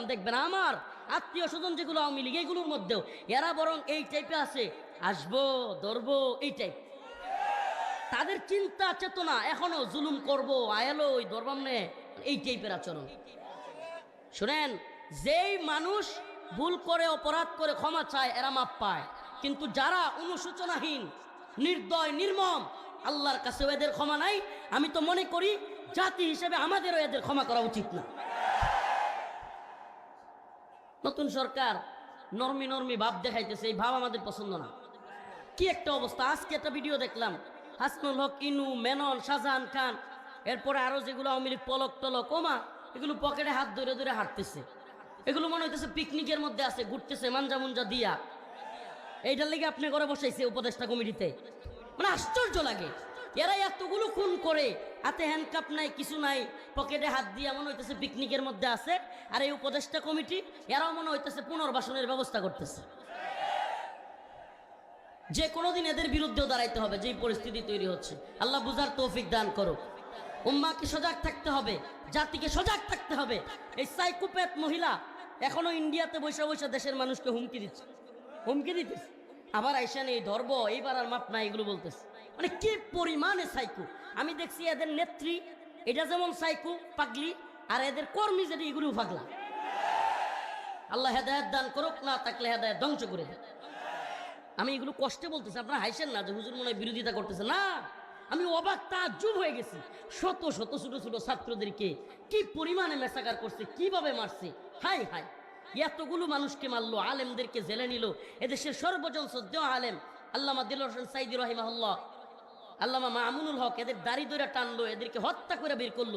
দেখলাম দেখবেন। আমার আত্মীয় স্বজন যেগুলো আওয়ামী লীগ এইগুলোর মধ্যেও এরা বরং এই টাইপে আছে। আসব, ধরবো, এই টাইপ তাদের চিন্তা, চেতনা এখনও জুলুম করব, আয়ালো, ওই ধরবামনে এই টাইপের আচরণ। শুনেন, যেই মানুষ ভুল করে, অপরাধ করে ক্ষমা চায়, এরা মাপ পায়। কিন্তু যারা অনুশোচনাহীন, নির্দয়, নির্মম, আল্লাহর কাছে এদের ক্ষমা নাই, আমি তো মনে করি জাতি হিসেবে আমাদেরও এদের ক্ষমা করা উচিত না। নতুন সরকার, নরমি নরমি ভাব দেখাইতেছে, এই ভাব আমাদের পছন্দ না। কি একটা অবস্থা, আজকে একটা ভিডিও দেখলাম, হাসনুল হক, ইনু, মেনন, শাহজাহান খান, এরপরে আরও যেগুলো আওয়ামী লীগ পলক টলক, ওমা, এগুলো পকেটে হাত ধরে ধরে হাঁটতেছে। এগুলো মনে হইতেছে পিকনিকের মধ্যে আছে, ঘুরতেছে মাঞ্জা মুঞ্জা দিয়া। এইটার লেগে আপনি ঘরে বসাইছে উপদেষ্টা কমিটিতে। মানে আশ্চর্য লাগে। এরা এতগুলো খুন করে, হাতে হ্যান্ডকাপ নাই, কিছু নাই পকেটে হাত দিয়ে মনে হইতেছে পিকনিকের মধ্যে আছে, আর এই উপদেষ্টা কমিটি, এরাও মনে হইতেছে পুনর্বাসনের ব্যবস্থা করতেছে। যে কোনোদিন এদের বিরুদ্ধেও দাঁড়াইতে হবে, যেই পরিস্থিতি তৈরি হচ্ছে। আল্লাহ বুঝার তৌফিক দান করো উম্মাকে সজাগ থাকতে হবে, জাতিকে সজাগ থাকতে হবে। এই সাইকোপ্যাথ মহিলা এখনও ইন্ডিয়াতে বসে বসে দেশের মানুষকে হুমকি দিচ্ছে। হুমকি দিতেছে। আবার আইসা নেই, ধরবো, এইবার আর মাপ নাই, এগুলো বলতেছে। মানে কি পরিমাণে সাইকো? আমি দেখছি এদের নেত্রী, এটা যেমন সাইকো, পাগলি, আর এদের কর্মী যেটা এগুলো পাগলা। আল্লাহ হেদায়ত দান করুক, না থাকলে হেদায়ত ধ্বংস করে দেয়। আমি এগুলো কষ্টে বলতেছি, আপনারা হাইসেন না যে হুজুর মনে হয় বিরোধিতা করতেছে। না, আমি অবাক, তাজ্জুব হয়ে গেছি। শত শত, ছোট ছোট ছাত্রদেরকে কি পরিমাণে মেসাকার করছে, কীভাবে মারছে? হাই হাই এতগুলো মানুষকে মারলো, আলেমদেরকে জেলে নিল। এদেশের সর্বজন শ্রদ্ধেয় আলেম। আল্লামা দিল হোসেন সাইদি রহিমাহুল্লাহ আল্লামা মামুনুল হক এদের দাড়ি টানলো, এদেরকে হত্যা করে বের করল।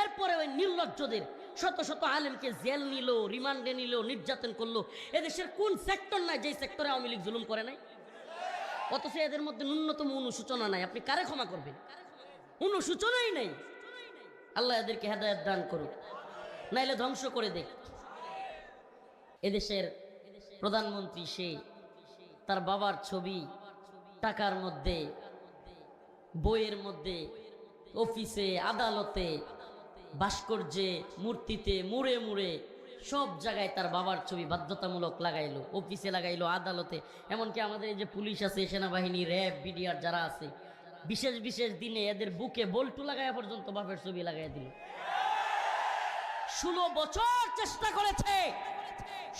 এরপরে ওই নির্লজ্জদের শত শত আলেমকে জেল নিল, রিমান্ডে নিল, নির্যাতন করল। এদেশের কোন সেক্টর নাই যেই সেক্টরে আওয়ামী লীগ জুলুম করে নাই? অথচ এদের মধ্যে ন্যূনতম অনুসূচনা নাই। আপনি কারে ক্ষমা করবেন? অনুসূচনাই নাই। আল্লাহ এদেরকে হেদায়ত দান করুক। নাইলে ধ্বংস করে দেখ। এদেশের প্রধানমন্ত্রী সে, তার বাবার ছবি, টাকার মধ্যে বইয়ের মধ্যে, অফিসে, আদালতে, ভাস্কর্যে, মূর্তিতে, মুড়ে মুড়ে সব জায়গায় তার বাবার ছবি বাধ্যতামূলক লাগাইলো, অফিসে লাগাইলো, আদালতে। এমনকি আমাদের এই যে পুলিশ আছে, সেনাবাহিনী, র্যাব, বিডিআর যারা আছে, বিশেষ বিশেষ দিনে এদের বুকে বল্টু লাগায়া পর্যন্ত বাপের ছবি লাগাই দিল। ষোলো বছর চেষ্টা করেছে,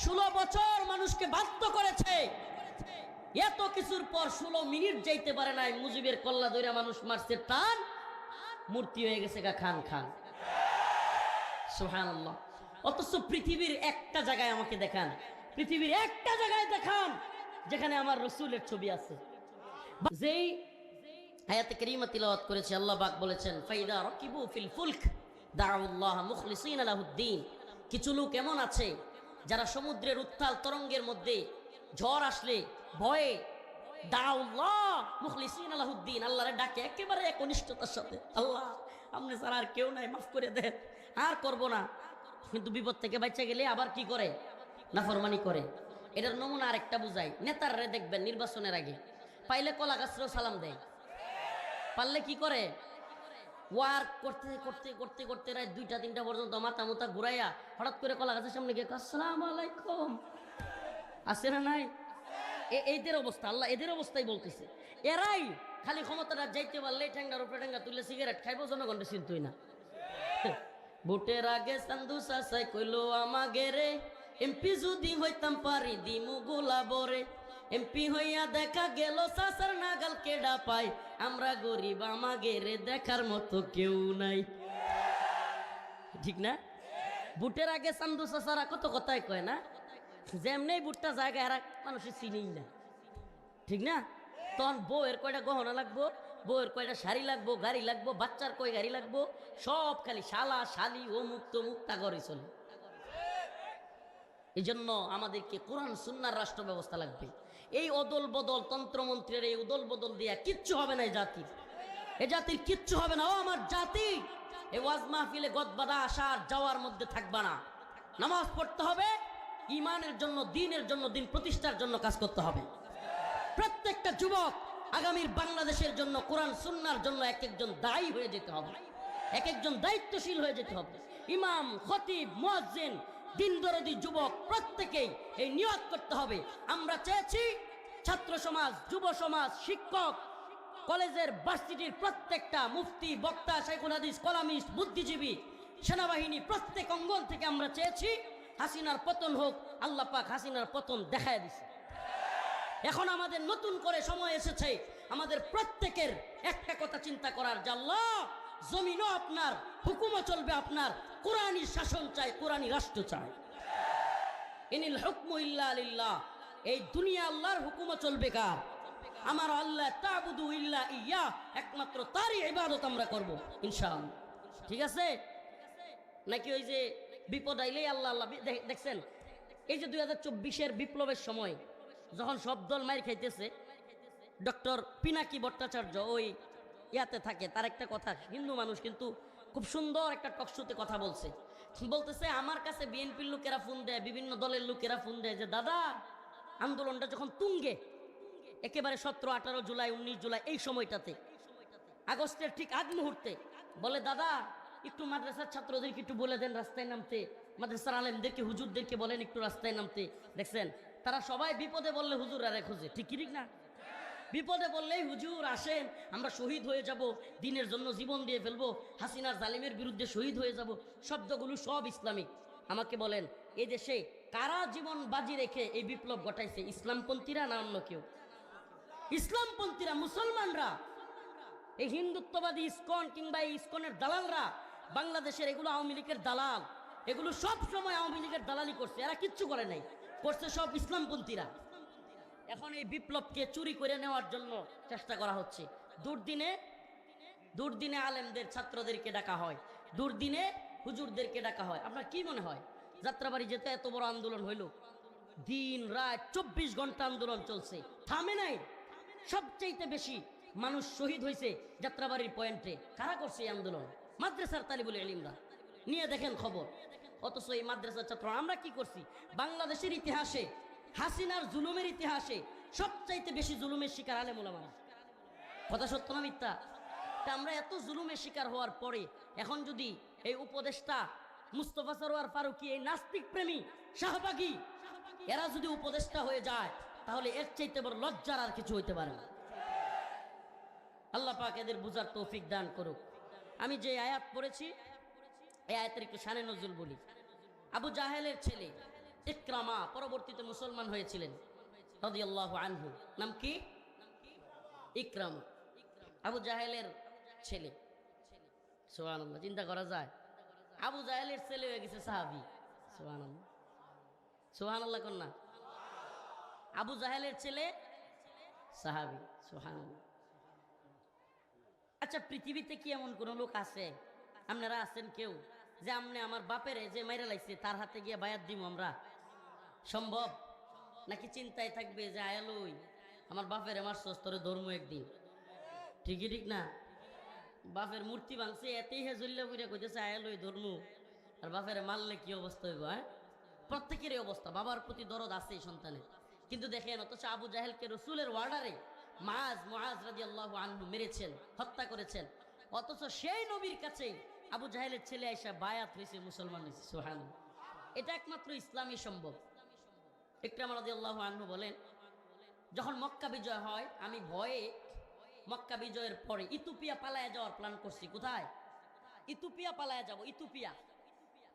ষোলো বছর মানুষকে বাধ্য করেছে এত কিছুর পর ষোলো মিনিট যাইতে পারে নাই, মুজিবের কল্লা দইরা মানুষ মারছে টান মূর্তি হয়ে গেছে গা খান খান। সোহান অথচ পৃথিবীর একটা জায়গায় আমাকে দেখান, পৃথিবীর একটা জায়গায় দেখান, যেখানে আমার রসুলের ছবি আছে। যেই তিলাওয়াত করেছে, আল্লাহ পাক বলেছেন, ফাইদা রকিবু ফিল ফুলক, দাউল্লাহ মুখলিসিন আলাহুদ্দিন কিছু লোক এমন আছে যারা সমুদ্রের উত্তাল তরঙ্গের মধ্যে ঝড় আসলে ভয়ে ডাকে একেবারে সাথে। আল্লাহ, আপনি আর কেউ নাই, মাফ করে আর না। কিন্তু বিপদ থেকে গেলে আবার কি করে? করে। নমুনা দেখবেন নির্বাচনের আগে। পাইলে কলা গাছরেও সালাম দেয়। পারলে কি করে? ওয়ার্ক করতে করতে করতে করতে রাত দুইটা, তিনটা পর্যন্ত মাথা মুথা ঘুরাইয়া হঠাৎ করে কলা গাছের সামনে গিয়ে আসসালাম আলাইকুম। আছে না নাই? এদের অবস্থা, আল্লাহ এদের অবস্থাই বলতেছে। এরাই খালি ক্ষমতাটা যাইতে পারলে ঠ্যাঙ্গার উপরে ঠ্যাঙ্গা তুলে সিগারেট খাইবো জনগণটা চিন্তুই না। ভোটের আগে সান্দু সাসাই আমাগে রে এমপি যদি হইতাম পারি দিমু গোলাবরে এমপি হইয়া দেখা গেল সাসার নাগাল কেডা পাই আমরা গরিব আমাগে রে দেখার মতো কেউ নাই। ঠিক না? বুটের আগে সান্দু সাসারা কত কথাই কয় না? যেমনি বুটটা জায়গা এরা মানুষের চিনেই না। ঠিক না? তখন বউয়ের কয়টা গহনা লাগবো, বউয়ের কয়টা শাড়ি লাগবো, গাড়ি লাগবো, বাচ্চার কয় গাড়ি লাগবো, সব খালি শালা, শালি, অমুক তমুক তা করে চলে। এই জন্য আমাদেরকে কোরআন, সুন্নার রাষ্ট্র ব্যবস্থা লাগবে। এই অদল বদল তন্ত্রমন্ত্রের এই উদল বদল দিয়া কিচ্ছু হবে না এই জাতির। এ জাতির কিচ্ছু হবে না, ও আমার জাতি। এই ওয়াজ মাহফিলে গদবাদা আসার যাওয়ার মধ্যে থাকবা না। নামাজ পড়তে হবে ইমানের জন্য, দিনের জন্য, দিন প্রতিষ্ঠার জন্য কাজ করতে হবে। প্রত্যেকটা যুবক আগামীর বাংলাদেশের জন্য, কোরআন, সুন্নার জন্য এক একজন দায়ী হয়ে যেতে হবে। এক একজন দায়িত্বশীল হয়ে যেতে হবে। ইমাম, খতিব, মুয়াজ্জিন দিন দরদি যুবক প্রত্যেকেই এই নিয়োগ করতে হবে। আমরা চেয়েছি ছাত্র সমাজ, যুব সমাজ, শিক্ষক, কলেজের ভার্সিটির প্রত্যেকটা মুফতি, বক্তা শেখুল হাদিস, কলামিস্ট, বুদ্ধিজীবী, সেনাবাহিনী প্রত্যেক অঙ্গন থেকে আমরা চেয়েছি হাসিনার পতন হোক, আল্লাহ পাক হাসিনার পতন দেখায় দিছে। এখন আমাদের নতুন করে সময় এসেছে আমাদের প্রত্যেকের একটা কথা চিন্তা করার যে জমিনও আপনার, হুকুমও চলবে আপনার কোরআনী শাসন চাই কোরআনী রাষ্ট্র চাই ইনিল হুকমু ইল্লা লিল্লাহ, এই দুনিয়া আল্লাহর হুকুমও চলবে কার? আমার আল্লাহ তাবুদু ইল্লা ইয়া, একমাত্র তারই ইবাদত আমরা করব, ইনশাআল্লাহ। ঠিক আছে? নাকি ওই যে বিপদ আইলেই আল্লাহ আল্লাহ দেখছেন? এই যে দুই হাজার চব্বিশের বিপ্লবের সময়, যখন সব দল মাইর খাইতেছে, ডক্টর পিনাকি ভট্টাচার্য ওই ইয়াতে থাকে, তার একটা কথা, হিন্দু মানুষ কিন্তু খুব সুন্দর একটা টকশোতে কথা বলছে। বলতেছে, আমার কাছে বিএনপির লোকেরা ফোন দেয়, বিভিন্ন দলের লোকেরা ফোন দেয় যে, দাদা, আন্দোলনটা যখন তুঙ্গে, একেবারে সতেরো, আঠারো জুলাই, উনিশ জুলাই, এই সময়টাতে, আগস্টের ঠিক আগ মুহূর্তে, বলে, দাদা একটু মাদ্রাসার ছাত্রদেরকে একটু বলে দেন, রাস্তায় নামতে। মাদ্রাসার আলেমদেরকে, হুজুরদেরকে বলেন একটু রাস্তায় নামতে। দেখছেন, তারা সবাই বিপদে বললে হুজুর আরে খুঁজে। ঠিক ঠিক না? বিপদে বললেই হুজুর আসেন, আমরা শহীদ হয়ে যাব, দিনের জন্য জীবন দিয়ে ফেলব, হাসিনার জালিমের বিরুদ্ধে শহীদ হয়ে যাব, শব্দগুলো সব ইসলামিক। আমাকে বলেন এই দেশে কারা জীবন বাজি রেখে এই বিপ্লব ঘটাইছে? ইসলামপন্থীরা না অন্য কেউ? ইসলামপন্থীরা, মুসলমানরা। এই হিন্দুত্ববাদী ইস্কন কিংবা এই ইস্কনের দালালরা বাংলাদেশের এগুলো আওয়ামী লীগের দালাল, এগুলো সব সময় আওয়ামী লীগের দালালি করছে, এরা কিচ্ছু করে নাই, করছে সব ইসলামপন্থীরা। এখন এই বিপ্লবকে চুরি করে নেওয়ার জন্য চেষ্টা করা হচ্ছে। দুর্দিনে দুর্দিনে আলেমদের ছাত্রদেরকে ডাকা হয়, দুর্দিনে হুজুরদেরকে ডাকা হয়। আপনার কি মনে হয়? যাত্রাবাড়ি যেতে এত বড় আন্দোলন হইল? দিন, রাত, চব্বিশ ঘণ্টা আন্দোলন চলছে। থামে নাই? সবচাইতে বেশি মানুষ শহীদ হয়েছে যাত্রাবাড়ির পয়েন্টে। কারা করছে এই আন্দোলন? মাদ্রাসার তালিবুল এলিমরা নিয়ে দেখেন খবর। অথচ এই মাদ্রাসার ছাত্র আমরা কি করছি? বাংলাদেশের ইতিহাসে, হাসিনার জুলুমের ইতিহাসে সবচাইতে বেশি জুলুমের শিকার আলেম ওলামা কথা সত্য না মিথ্যা? তা আমরা এত জুলুমের শিকার হওয়ার পরে, এখন যদি এই উপদেশটা মুস্তফা সরোয়ার ফারুকি, এই নাস্তিক প্রেমী, শাহবাগী, এরা যদি উপদেশটা হয়ে যায়, তাহলে এর চাইতে বড় লজ্জার আর কিছু হইতে পারে না। আল্লাহ পাক এদের বুঝার তৌফিক দান করুক। আমি যে আয়াত পড়েছি, এই আয়াতের একটু শানে নজরুল বলি। আবু জাহেলের ছেলে ইকরামা পরবর্তীতে মুসলমান হয়েছিলেন, রাদিয়াল্লাহু আনহু। নাম কি? ইকরাম। আবু জাহেলের ছেলে। সুবহানাল্লাহ চিন্তা করা যায়। আবু জাহেলের ছেলে হয়ে গেছে সাহাবি। সুবহানাল্লাহ। সুবহানাল্লাহ কন্যা। আবু জাহেলের ছেলে সাহাবি। সুবহানাল্লাহ। আচ্ছা পৃথিবীতে কি এমন কোন লোক আছে? আপনারা আছেন কেউ? যে আমনে আমার বাপেরে যে মাইরা লাইছে, তার হাতে গিয়ে বায়াত দিব আমরা? সম্ভব? নাকি চিন্তায় থাকবে যে আয়ালই আমার বাপের আমার সস্তরে ধর্ম একদিন? ঠিকই ঠিক না? বাপের মূর্তি ভাঙছে, এতেই হে জল্লা বুড়িয়া কইতেছে আয়ালই ধর্ম। আর বাপের মারলে কি অবস্থা হইব হ্যাঁ? প্রত্যেকেরই অবস্থা, বাবার প্রতি দরদ আছে সন্তানের। কিন্তু দেখেন, অথচ আবু জাহেলকে রসুলের ওয়ার্ডারে মাজ মহাজ রাজি আল্লাহ আনহু মেরেছেন, হত্যা করেছেন। অথচ সেই নবীর কাছে আবু জাহেলের ছেলে আইসা বায়াত হয়েছে, মুসলমান হয়েছে সোহান এটা একমাত্র ইসলামী সম্ভব। ইকরাম রাজি আল্লাহ আনহু বলেন, যখন মক্কা বিজয় হয়, আমি ভয়ে মক্কা বিজয়ের পরে ইতুপিয়া পালায়া যাওয়ার প্ল্যান করছি, কোথায়? ইতুপিয়া পালায়া যাব ইতুপিয়া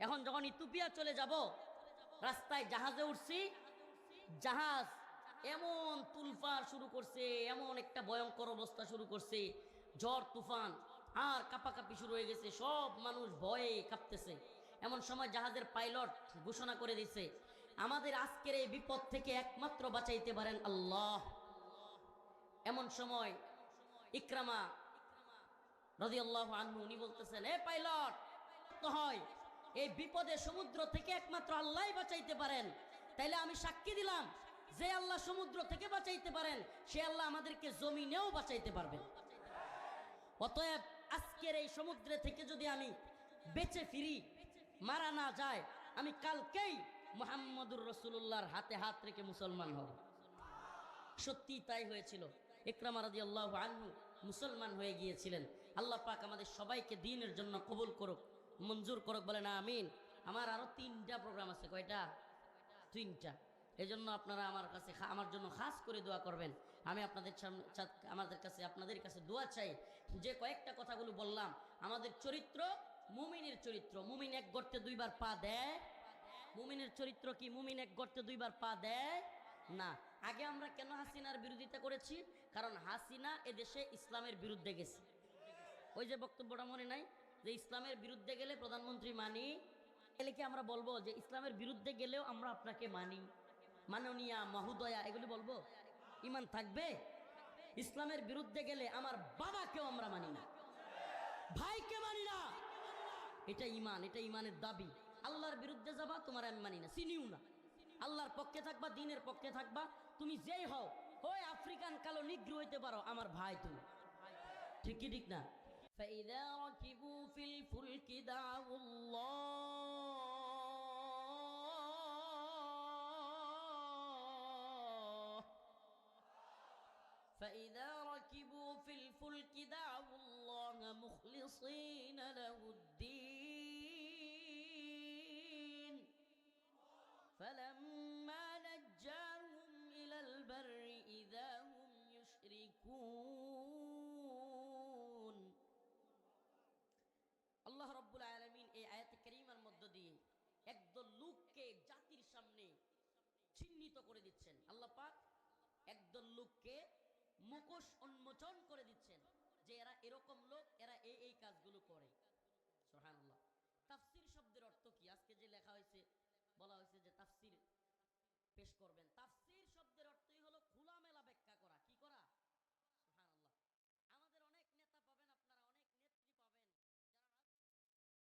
এখন যখন ইতুপিয়া চলে যাব, রাস্তায় জাহাজে উঠছি, জাহাজ এমন তুলফার শুরু করছে, এমন একটা ভয়ঙ্কর অবস্থা শুরু করছে, ঝড়, তুফান আর কাপাকাপি শুরু হয়ে গেছে, সব মানুষ ভয়ে কাঁপতেছে। এমন সময় জাহাজের পাইলট ঘোষণা করে দিছে আমাদের আজকের এই বিপদ থেকে একমাত্র বাঁচাইতে পারেন আল্লাহ। এমন সময় ইকরামা রদি আল্লাহ উনি বলতেছেন, এ পাইলট, তো হয়, এই বিপদে সমুদ্র থেকে একমাত্র আল্লাহ বাঁচাইতে পারেন। তাইলে আমি সাক্ষী দিলাম যে আল্লাহ সমুদ্র থেকে বাঁচাইতে পারেন, সে আল্লাহ আমাদেরকে জমিনেও বাঁচাইতে পারবেন অতএব আজকের এই সমুদ্রে থেকে যদি আমি বেঁচে ফিরি, মারা না যায়, আমি কালকেই মোহাম্মদুর রসুল্লাহর হাতে হাত রেখে মুসলমান হব। সত্যি তাই হয়েছিল। ইকরামা রাদি আল্লাহ আনহু মুসলমান হয়ে গিয়েছিলেন। আল্লাহ পাক আমাদের সবাইকে দিনের জন্য কবুল করুক, মঞ্জুর করুক, বলেন আমিন। আমার আরও তিনটা প্রোগ্রাম আছে, কয়টা? তিনটা। এই জন্য আপনারা আমার কাছে আমার জন্য খাস করে দোয়া করবেন। আমি আপনাদের আমাদের কাছে, আপনাদের কাছে দোয়া চাই যে কয়েকটা কথাগুলো বললাম। আমাদের চরিত্র মুমিনের চরিত্র। মুমিন এক গর্তে দুইবার পা দেয়। মুমিনের চরিত্র কি? মুমিন এক গর্তে দুইবার পা দেয়? না। আগে আমরা কেন হাসিনার বিরোধিতা করেছি? কারণ হাসিনা এদেশে ইসলামের বিরুদ্ধে গেছে। ওই যে বক্তব্যটা মনে নাই? যে ইসলামের বিরুদ্ধে গেলে প্রধানমন্ত্রী মানি? এলে কি আমরা বলব যে ইসলামের বিরুদ্ধে গেলেও আমরা আপনাকে মানি? মাননীয়া মহোদয়া এগুলি বলবো ইমান থাকবে ইসলামের বিরুদ্ধে গেলে আমার বাবাকেও আমরা মানি না ভাইকে মানি না এটা ইমান এটা ইমানের দাবি আল্লাহর বিরুদ্ধে যাবা তোমার আমি মানি না চিনিও না আল্লাহর পক্ষে থাকবা দিনের পক্ষে থাকবা তুমি যেই হও হয় আফ্রিকান কালো নিগ্রু হইতে পারো আমার ভাই তুমি ঠিক কি ঠিক না فإذا ركبوا في الفلك دعوا الله فإذا ركبوا في الفلك دعوا الله مخلصين له الدين فلما نجاهم إلى البر إذا هم يشركون আল্লাহ রব্বুল আলমিন এই আয়াতে করিমার মধ্য দিয়ে একদল লোককে জাতির সামনে চিহ্নিত করে দিচ্ছেন আল্লাহ পাক একদল লোককে মুখোশ উন্মোচন করে দিচ্ছেন যে এরা এরকম লোক, এরা এই এই কাজগুলো করে। সোহানুল্লাহ তাফসির শব্দের অর্থ কি? আজকে যে লেখা হয়েছে, বলা হয়েছে যে তাফসির পেশ করবেন। তাফসির